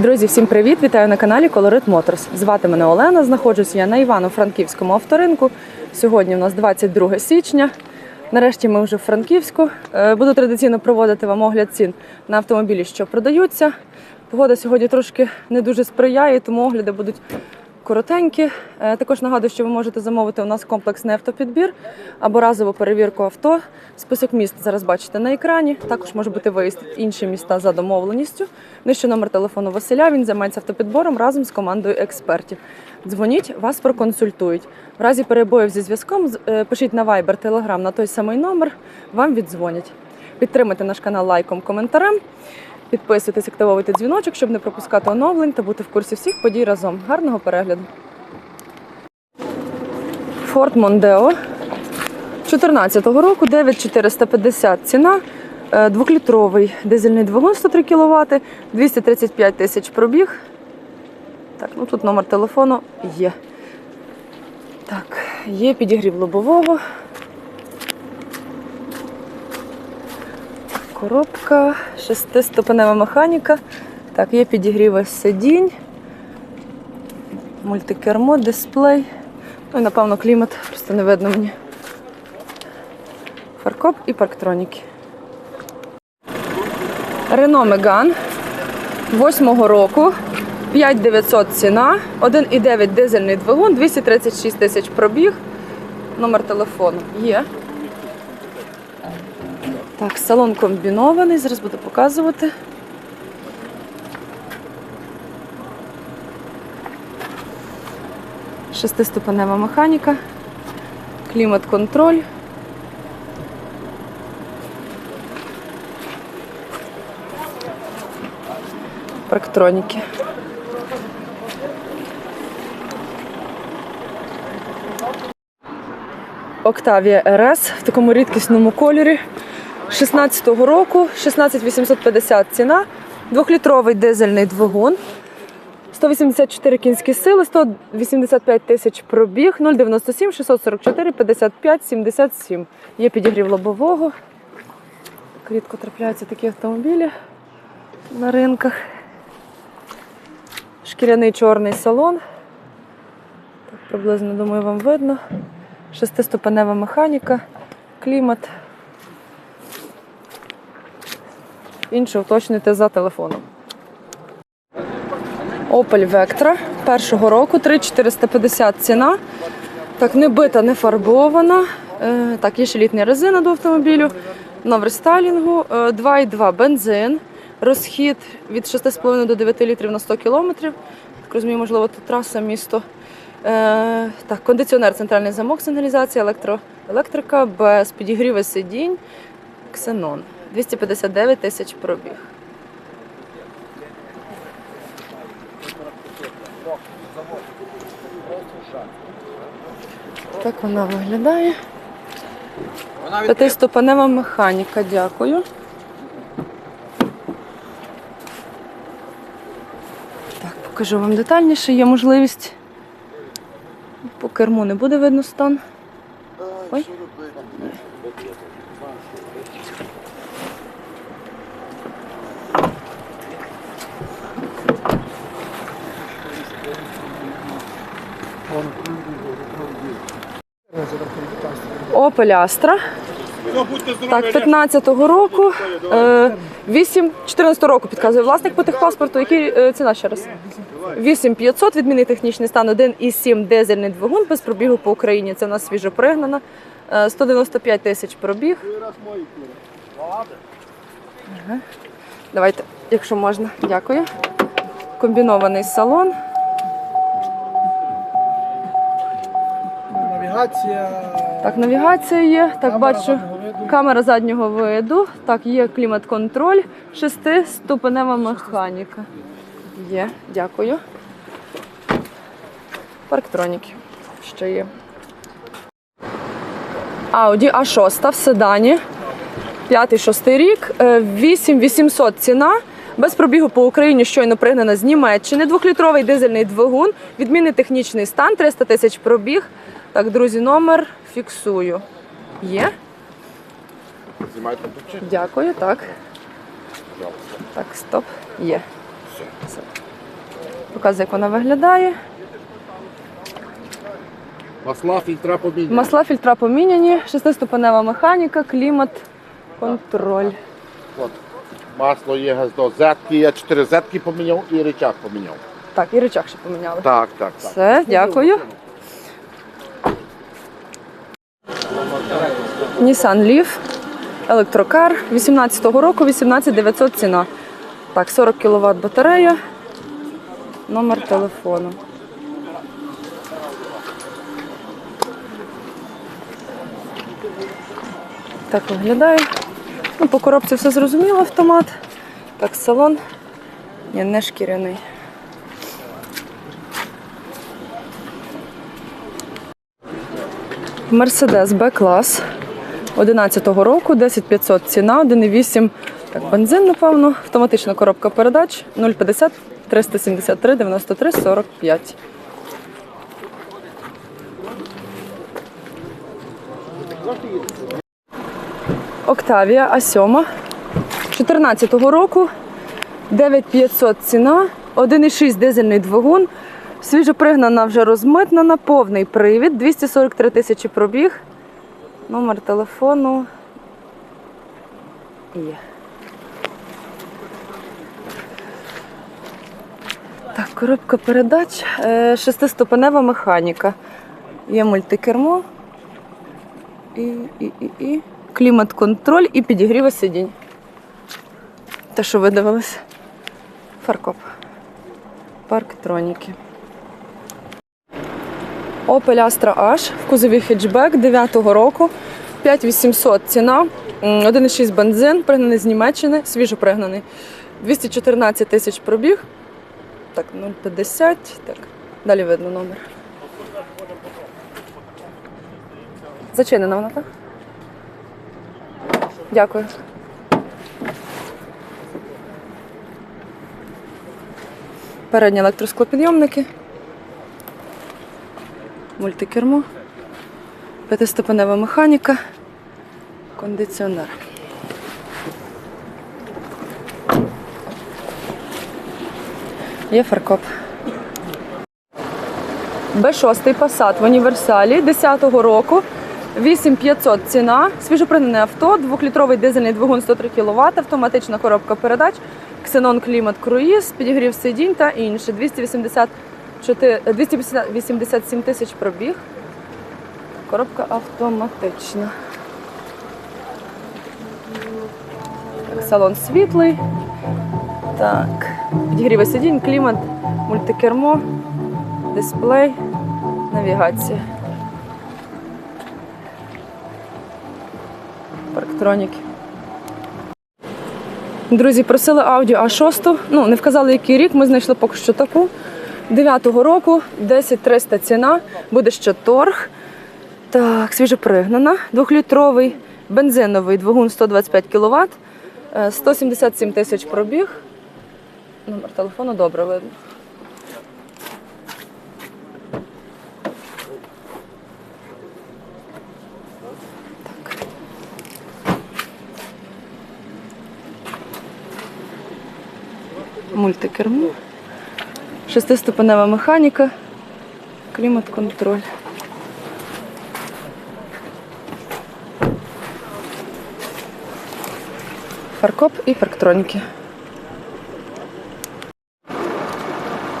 Друзі, всім привіт! Вітаю на каналі Colorit Motors. Звати мене Олена. Знаходжусь я на Івано-Франківському авторинку. Сьогодні у нас 22 січня. Нарешті ми вже в Франківську. Е, Буду традиційно проводити вам огляд цін на автомобілі, що продаються. Погода сьогодні трошки не дуже сприяє, тому огляди будуть коротенькі. Е, Також нагадую, що ви можете замовити у нас комплексний автопідбір або разову перевірку авто. Список міст зараз бачите на екрані. Також може бути виїзд в інші міста за домовленістю. Нижче номер телефону Василя. Він займається автопідбором разом з командою експертів. Дзвоніть, вас проконсультують. В разі перебоїв зі зв'язком е, пишіть на Viber, Telegram на той самий номер. Вам віддзвонять. Підтримайте наш канал лайком, коментарем. Підписуйтесь, активовуйте дзвіночок, щоб не пропускати оновлень та бути в курсі всіх подій разом. Гарного перегляду. Ford Mondeo 14-го року 9450 ціна. Е, Двохлітровий дизельний двигун 103 кВт, 235 тисяч пробіг. Так, ну тут номер телефону є. Так, є підігрів лобового. Коробка, шестиступенева механіка. Так, є підігріви сидінь, мультикермо, дисплей. Ну і, напевно, клімат, просто не видно мені. Фаркоп і парктроніки. Рено Меган 8-го року. 5900 ціна, 1,9 дизельний двигун, 236 тисяч пробіг. Номер телефону є. Так, салон комбінований, зараз буду показувати. Шестиступенева механіка, клімат-контроль. Парктроніки. Octavia RS в такому рідкісному кольорі. 16-го року, 16850 ціна, двохлітровий дизельний двигун, 184 кінські сили, 185 тисяч пробіг, 097 644 55 77. Є підігрів лобового. Рідко трапляються такі автомобілі на ринках. Шкіряний чорний салон. Так, приблизно, думаю, вам видно. Шестиступенева механіка, клімат. Інше уточнюйте за телефоном. Opel Vectra першого року 3450 ціна. Так, не бита, не фарбована. Е, так, є ще літня резина до автомобілю. На верстайлінгу. Е, 2,2 бензин. Розхід від 6,5 до 9 літрів на 100 кілометрів. Так розумію, можливо, тут траса, місто. Е, так, кондиціонер, центральний замок, сигналізація, електро, електрика, без підігріву сидінь, ксенон. 259 тисяч пробіг. Так вона виглядає. П'ятиступенева механіка, дякую. Так, покажу вам детальніше, є можливість. По керму не буде видно стан. Ой. Opel Astra. Так, 15-го року. Е, 8, 14 року підказує власник по техпаспорту. Який е, ціна ще раз? 8500, відмінний технічний стан, 1,7 дизельний двигун без пробігу по Україні. Це у нас свіжо пригнана. Е, 195 тисяч пробіг. Давайте, якщо можна, дякую. Комбінований салон. Навігація. Так, навігація є. Так, камера бачу. заднього. Камера заднього виду. Так, є клімат-контроль, шестиступенева механіка. Є, дякую. Парктроніки. Ще є. Audi A6 в седані. 5-6 рік. Е, 8800 ціна. Без пробігу по Україні щойно пригнана з Німеччини. Двохлітровий дизельний двигун. Відмінний технічний стан, 300 тисяч пробіг. Так, друзі, номер фіксую. Є. Знімаєте тут? Дякую, так. Так, стоп. Є. Все. Показую, як вона виглядає. Масла, фільтра поміняні. Масла фільтра поміняні, шестиступенева механіка, клімат, контроль. От. Масло є до зетки, я чотири зетки поміняв і рычаг поміняв. Так, і рычаг ще поміняли. Так, так, так. Все, дякую. Nissan Leaf, електрокар 18-го року, 18900 ціна. Так, 40 кВт батарея, номер телефону. Так виглядає. Ну, по коробці все зрозуміло, автомат. Так, салон. Ні, не шкіряний. Мерседес Б-клас 11-го року, 10500 ціна, 1,8 так, бензин, напевно, автоматична коробка передач 050 373 93 45. Октавія А7 14-го року, 9500 ціна, 1,6 дизельний двигун, свіжопригнана вже розмитнена, повний привід, 243 тисячі пробіг. Номер телефону є. Так, коробка передач, е, шестиступенева механіка. Є мультикермо і, і, і, і клімат-контроль і підігріва сидінь. Те, що ви дивились? Фаркоп. Парктроніки. Opel Astra H в кузові хетчбек 9-го року. 5800 ціна. 1,6 бензин, пригнаний з Німеччини, свіжо пригнаний. 214 тисяч пробіг. Так, 0,50. Так, далі видно номер. Зачинена вона, так? Дякую. Передні електросклопідйомники. Мультикермо. П'ятиступенева механіка. Кондиціонер. Є фаркоп. Б6 Passat в універсалі 10-го року. 8500 ціна, свіжопринене авто, двохлітровий дизельний двигун 103 кВт, автоматична коробка передач, ксенон клімат круїз, підігрів сидінь та інше. 284, 287 тисяч пробіг. Коробка автоматична. Так, салон світлий. Так, підігріви сидінь, клімат, мультикермо, дисплей, навігація. Парктроніки. Друзі, просили Audi A6. Ну, не вказали, який рік. Ми знайшли поки що таку. 9-го року, 10300 ціна, буде ще торг. Так, свіжопригнана. Двохлітровий бензиновий двигун 125 кВт, 177 тисяч пробіг. Номер телефону добре видно. Мультикермо. Шестиступенева механіка, клімат-контроль. Фаркоп і парктроніки.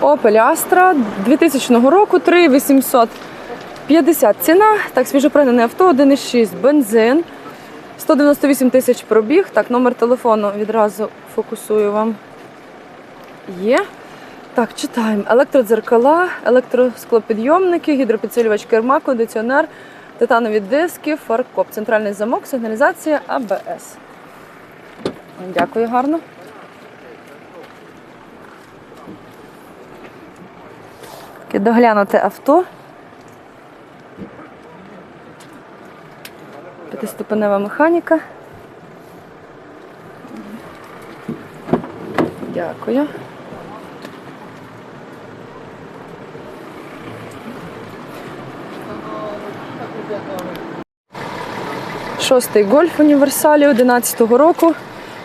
Opel Astra 2000 року, 3850 ціна. Так, свіжопригнане авто, 1,6 бензин, 198 тисяч пробіг. Так, номер телефону відразу фокусую вам. Є. Так, читаємо. Електродзеркала, електросклопідйомники, гідропідсилювач керма, кондиціонер, титанові диски, фаркоп, центральний замок, сигналізація АБС. Дякую гарно. Таке доглянуте авто. П'ятиступенева механіка. Дякую. Шостий гольф універсалі 11-го року.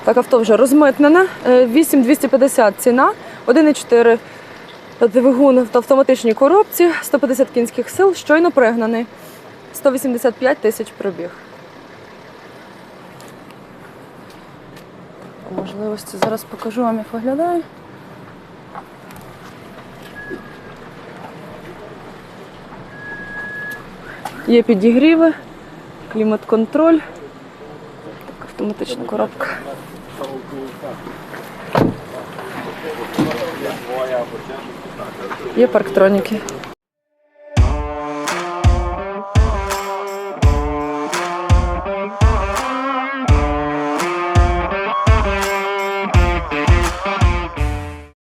Так, авто вже розмитнене. Е, 8250 ціна, 1,4 Двигун в автоматичній коробці, 150 кінських сил, щойно пригнаний. 185 тисяч пробіг. По можливості зараз покажу вам, як виглядає. Є підігріви, клімат-контроль, так, автоматична коробка. Є парктроніки.